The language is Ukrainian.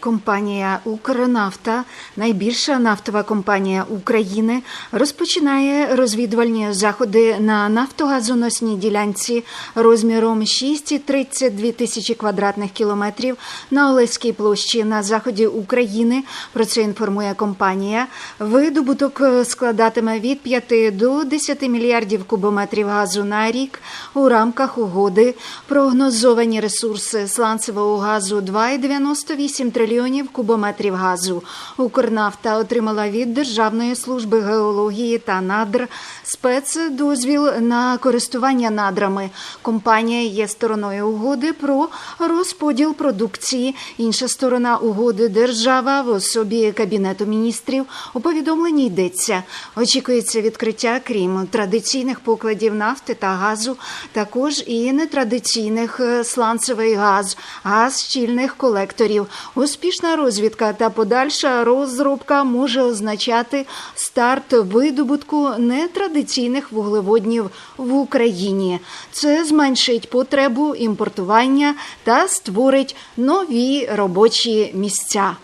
Компанія Укрнафта, найбільша нафтова компанія України, розпочинає розвідувальні заходи на нафтогазоносній ділянці розміром 6,32 тисячі квадратних кілометрів на Олеській площі на заході України. Про це інформує компанія. Видобуток складатиме від 5 до 10 мільярдів кубометрів газу на рік у рамках угоди. Прогнозовані ресурси сланцевого газу 2,98 трильйонів кубометрів газу. Укрнафта отримала від Державної служби геології та надр спецдозвіл на користування надрами. Компанія є стороною угоди про розподіл продукції. Інша сторона угоди держава в особі кабінету міністрів. У повідомленні йдеться. Очікується відкриття, крім традиційних покладів нафти та газу, також і нетрадиційних е, сланцевий газ, газ щільних колекторів. Успішна розвідка та подальша розробка може означати старт видобутку нетрадиційних вуглеводнів в Україні. Це зменшить потребу імпортування та створить нові робочі місця.